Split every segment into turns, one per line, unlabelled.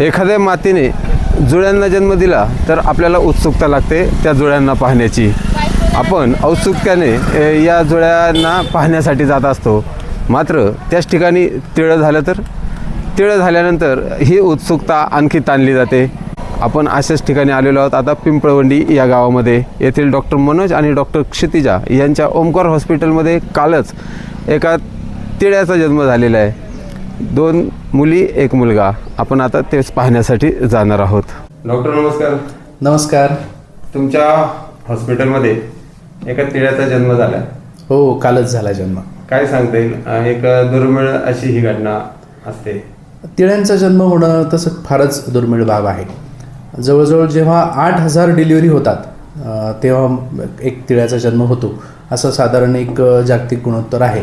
एखाद्या मातीने जुळ्यांना जन्म दिला तर आपल्याला उत्सुकता लागते त्या जुळ्यांना पाहण्याची. आपण औत्सुक्याने या जुळ्यांना पाहण्यासाठी जात असतो. मात्र त्याच ठिकाणी तिळं झालं तर? तिळं झाल्यानंतर ही उत्सुकता आणखी ताणली जाते. आपण अशाच ठिकाणी आलेलो आहोत. आता पिंपळवंडी या गावामध्ये येथील डॉक्टर मनोज आणि डॉक्टर क्षितिजा यांच्या ओमकार हॉस्पिटलमध्ये कालच एका तिळ्याचा जन्म झालेला आहे. दोन मुली एक मुलगा. आपण आता तेच पाहण्यासाठी जाणार आहोत. डॉक्टर नमस्कार.
नमस्कार.
तुमच्या हॉस्पिटलमध्ये एका तिळ्याचा जन्म झाला
हो कालच झाला जन्म.
काय सांगता येईल? एक दुर्मिळ अशी ही घटना असते.
तिळ्यांचा जन्म होणं तसं फारच दुर्मिळ बाब आहे. जवळजवळ जेव्हा आठ हजार डिलिव्हरी होतात तेव्हा एक तिळ्याचा जन्म होतो. असं साधारण एक जागतिक गुणोत्तर आहे.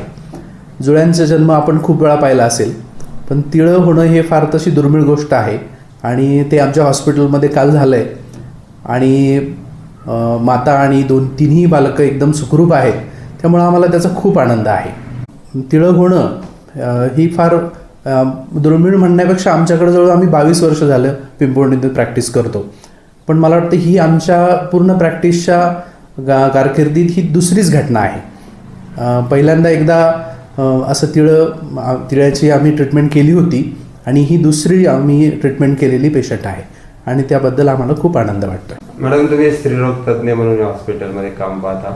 जुळ्यांचा जन्म आपण खूप वेळा पाहिला असेल. पण तिळं होणं हे फार तशी दुर्मिळ गोष्ट आहे. आणि ते आमच्या हॉस्पिटलमध्ये काल झालं आहे आणि माता आणि दोन तिन्ही बालकं एकदम सुखरूप आहेत. त्यामुळं आम्हाला त्याचा खूप आनंद आहे. तिळं होणं ही फार दुर्मिळ म्हणण्यापेक्षा आमच्याकडे जवळ आम्ही बावीस वर्ष झालं पिंपवणीतून प्रॅक्टिस करतो. पण मला वाटतं ही आमच्या पूर्ण प्रॅक्टिसच्या गा कारकिर्दीत ही दुसरीच घटना आहे. पहिल्यांदा एकदा असं तिळं तिळ्याची आम्ही ट्रीटमेंट केली होती आणि ही दुसरी आम्ही ट्रीटमेंट केलेली पेशंट आहे. आणि त्याबद्दल आम्हाला खूप आनंद वाटतो.
मॅडम तुम्ही स्त्रीरोग तज्ज्ञ म्हणून या हॉस्पिटलमध्ये काम पाहता.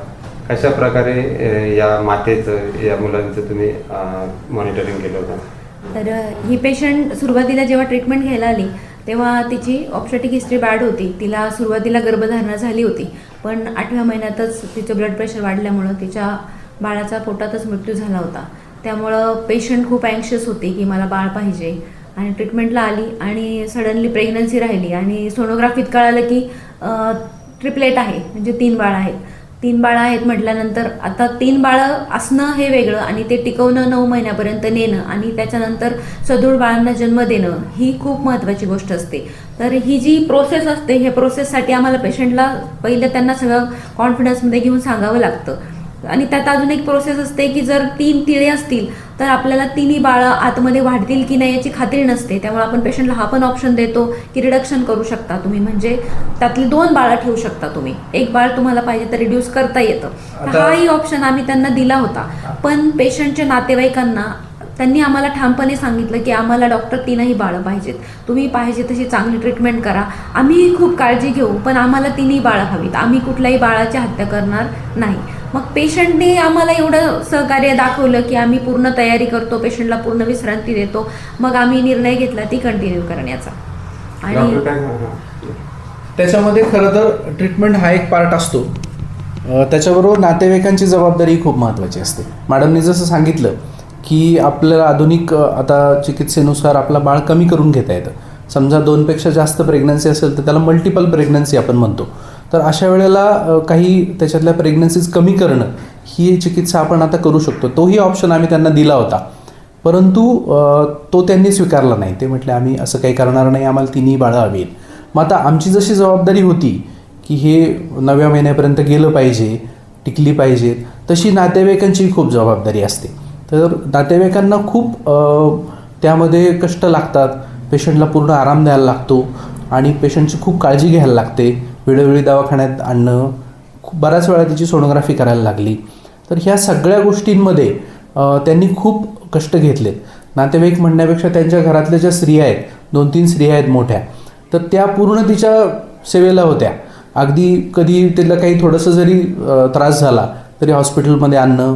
कशा प्रकारे या मातेचं या मुलांचं तुम्ही मॉनिटरिंग केलं होतं?
तर ही पेशंट सुरुवातीला जेव्हा ट्रीटमेंट घ्यायला आली तेव्हा तिची ऑप्शॅटिक हिस्ट्री बॅड होती. तिला सुरुवातीला गर्भधारणा झाली होती. पण आठव्या महिन्यातच तिचं ब्लड प्रेशर वाढल्यामुळं तिच्या बाळाचा पोटातच मृत्यू झाला होता. त्यामुळं पेशंट खूप अँक्शियस होते की मला बाळ पाहिजे. आणि ट्रीटमेंटला आली आणि सडनली प्रेग्नन्सी राहिली. आणि सोनोग्राफीत कळालं की ट्रिपलेट आहे. म्हणजे तीन बाळं आहेत. तीन बाळं आहेत म्हटल्यानंतर आता तीन बाळं असणं हे वेगळं आणि ते टिकवणं नऊ महिन्यापर्यंत नेणं आणि त्याच्यानंतर सदृढ बाळांना जन्म देणं ही खूप महत्त्वाची गोष्ट असते. तर ही जी प्रोसेस असते ह्या प्रोसेससाठी आम्हाला पेशंटला पहिलं त्यांना सगळं कॉन्फिडन्समध्ये घेऊन सांगावं लागतं. आणि त्यात अजून एक प्रोसेस असते की जर तीन तिळे असतील तर आपल्याला तिन्ही बाळं आतमध्ये वाढतील की नाही याची खात्री नसते. त्यामुळे आपण पेशंटला हा पण ऑप्शन देतो की रिडक्शन करू शकता तुम्ही. म्हणजे त्यातली दोन बाळं ठेवू शकता तुम्ही. एक बाळ तुम्हाला पाहिजे तर रिड्यूस करता येतं. हाही ऑप्शन आम्ही त्यांना दिला होता. पण पेशंटच्या नातेवाईकांना त्यांनी आम्हाला ठामपणे सांगितलं की आम्हाला डॉक्टर तीनही बाळं पाहिजेत. तुम्ही पाहिजे तशी चांगली ट्रीटमेंट करा. आम्ही खूप काळजी घेऊ पण आम्हाला तिन्ही बाळं हवीत. आम्ही कुठल्याही बाळाची हत्या करणार नाही. मग पेशंटने आम्हाला एवढं सहकार्य दाखवलं की आम्ही पूर्ण तयारी करतो पेशंटला पूर्ण विश्रांती देतो. मग आम्ही निर्णय घेतला ती कंटिन्यू करण्याचा. आणि.
त्याच्यामध्ये खरं तर ट्रीटमेंट हा एक पार्ट असतो. त्याच्याबरोबर नातेवाईकांची जबाबदारी खूप महत्त्वाची असते. मॅडमने जसं सांगितलं की आपल्याला आधुनिक आता चिकित्सेनुसार आपला बाळ कमी करून घेता येतं. समजा दोनपेक्षा जास्त प्रेग्नन्सी असेल तर त्याला मल्टिपल प्रेग्नन्सी आपण म्हणतो. तर अशा वेळेला काही त्याच्यातल्या प्रेग्नन्सीज कमी करणं ही चिकित्सा आपण आता करू शकतो. तोही ऑप्शन आम्ही त्यांना दिला होता. परंतु तो त्यांनी स्वीकारला नाही. ते म्हटले आम्ही असं काही करणार नाही. आम्हाला तिन्ही बाळं हवी आहेत मग आता आमची जशी जबाबदारी होती की हे नव्या महिन्यापर्यंत गेलं पाहिजे टिकली पाहिजेत तशी नातेवाईकांची खूप जबाबदारी असते. तर नातेवाईकांना खूप त्यामध्ये कष्ट लागतात. पेशंटला पूर्ण आराम द्यायला लागतो आणि पेशंटची खूप काळजी घ्यायला लागते. वेळोवेळी दवाखान्यात आणणं खूप बऱ्याच वेळा तिची सोनोग्राफी करायला लागली. तर ह्या सगळ्या गोष्टींमध्ये त्यांनी खूप कष्ट घेतलेत. नातेवाईक म्हणण्यापेक्षा त्यांच्या घरातल्या ज्या स्त्रिया आहेत दोन तीन स्त्रिया आहेत मोठ्या तर त्या पूर्ण तिच्या सेवेला होत्या. अगदी कधी तिला काही थोडंसं जरी त्रास झाला तरी हॉस्पिटलमध्ये आणणं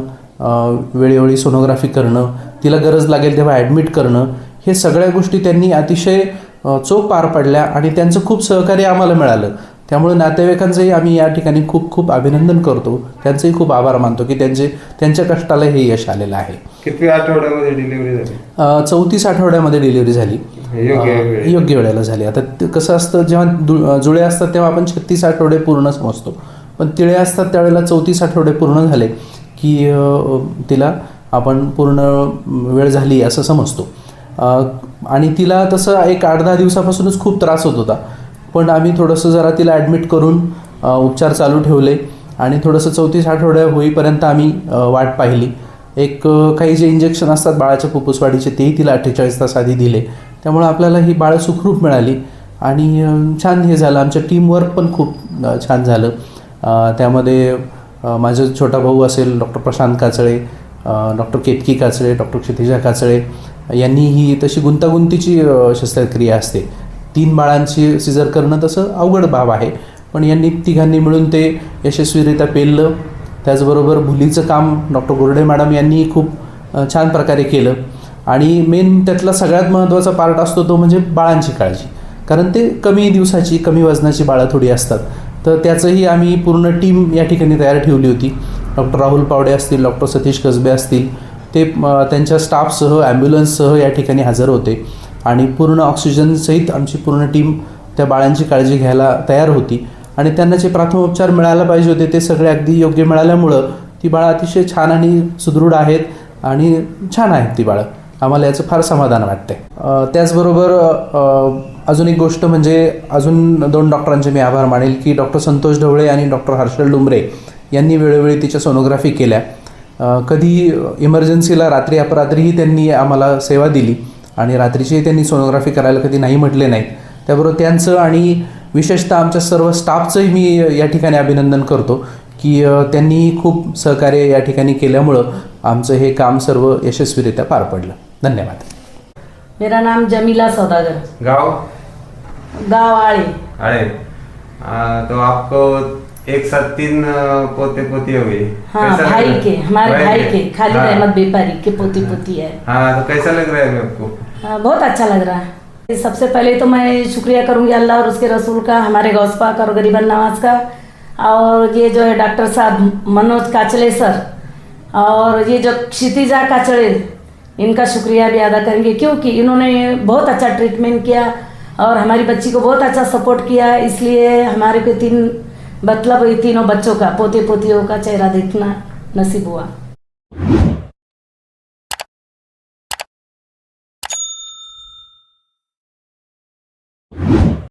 वेळोवेळी सोनोग्राफी करणं तिला गरज लागेल तेव्हा ॲडमिट करणं हे सगळ्या गोष्टी त्यांनी अतिशय चोख पार पडल्या आणि त्यांचं खूप सहकार्य आम्हाला मिळालं. त्यामुळे नातेवाईकांचंही आम्ही या ठिकाणी खूप खूप अभिनंदन करतो. त्यांचंही खूप आभार मानतो की त्यांचे त्यांच्या कष्टाला हे यश आलेलं आहे.
किती आठवड्यामध्ये डिलिव्हरी झाली?
चौतीस आठवड्यामध्ये डिलिव्हरी झाली.
योग्य
वेळेला. झाली. आता कसं असतं जेव्हा जुळे असतात तेव्हा आपण छत्तीस आठवडे पूर्ण समजतो पण तिळे असतात त्यावेळेला चौतीस आठवडे पूर्ण झाले की तिला आपण पूर्ण वेळ झाली असं समजतो. आणि तिला तसं एक आठ दहा दिवसापासूनच खूप त्रास होत होता. पण आम्ही थोडंसं जरा तिला ॲडमिट करून उपचार चालू ठेवले. आणि थोडंसं चौतीस आठवड्या होईपर्यंत आम्ही वाट पाहिली. एक काही जे इंजेक्शन असतात बाळाच्या फुप्फुसवाढीचे तेही तिला अठ्ठेचाळीस तास आधी दिले. त्यामुळं आपल्याला ही बाळ सुखरूप मिळाली. आणि छान हे झालं. आमच्या टीमवर्क पण खूप छान झालं. त्यामध्ये माझा छोटा भाऊ असेल doctor Prashant Kachale doctor Ketaki Kachale doctor Kshitija Kachale यांनी ही तशी गुंतागुंतीची शस्त्रक्रिया असते. तीन बाळांची सिजर करणं तसं अवघड बाब आहे. पण यांनी तिघांनी मिळून ते यशस्वीरित्या पेललं. त्याचबरोबर भुलीचं काम डॉक्टर गोरडे मॅडम यांनी खूप छान प्रकारे केलं. आणि मेन त्यातला सगळ्यात महत्त्वाचा पार्ट असतो तो म्हणजे बाळांची काळजी. कारण ते कमी दिवसाची कमी वजनाची बाळं थोडी असतात. तर त्याचंही आम्ही पूर्ण टीम या ठिकाणी तयार ठेवली होती. डॉक्टर राहुल पावडे असतील डॉक्टर सतीश कसबे असतील ते त्यांच्या स्टाफसह ॲम्ब्युलन्ससह या ठिकाणी हजर होते. आणि पूर्ण ऑक्सिजनसहित आमची पूर्ण टीम त्या बाळांची काळजी घ्यायला तयार होती. आणि त्यांना जे प्राथमोपचार मिळायला पाहिजे होते ते सगळे अगदी योग्य मिळाल्यामुळं ती बाळं अतिशय छान आणि सुदृढ आहेत आणि छान आहेत ती बाळं. आम्हाला याचं फार समाधान वाटतंय. त्याचबरोबर अजून एक गोष्ट म्हणजे अजून दोन डॉक्टरांचे मी आभार मानेल की डॉक्टर संतोष ढवळे आणि डॉक्टर हर्षल डुमरे यांनी वेळोवेळी तिच्या सोनोग्राफी केल्या. कधी इमर्जन्सीला रात्री अपरात्रीही त्यांनी आम्हाला सेवा दिली. आणि रात्रीची त्यांनी सोनोग्राफी करायला कधी नाही म्हटले नाहीत. त्याबरोबर त्यांचं आणि विशेषतः आमच्या सर्व स्टाफचंही मी या ठिकाणी अभिनंदन करतो की त्यांनी खूप सहकार्य या ठिकाणी केल्यामुळं आमचं हे काम सर्व यशस्वीरित्या पार पडलं. धन्यवाद.
मेरा नाम जमीला सौदागर.
गाँव?
गाँव आड़े
अरे आ, तो आपको एक साथ तीन पोते पोती हो गई.
हाँ
कैसा लग
भाई
रहा है?
के हमारे भाई के। खालिद
हाँ।
अहमद बेपारी के पोती पोती है।
हाँ तो कैसा लग रहा है आपको
हाँ, बहुत अच्छा लग रहा है। सबसे पहले तो मैं शुक्रिया करूँगी अल्लाह और उसके रसूल का, हमारे गौसपाक और गरीबन नवाज़ का, और ये जो है डॉक्टर साहब मनोज काचले सर, और ये जो क्षितिजा काचले, इनका शुक्रिया भी अदा करेंगे, क्योंकि इन्होंने बहुत अच्छा ट्रीटमेंट किया, और हमारी बच्ची को बहुत अच्छा सपोर्ट किया, इसलिए हमारे को तीन मतलब ये तीनों बच्चों का पोते पोतियों का चेहरा देखना नसीब हुआ।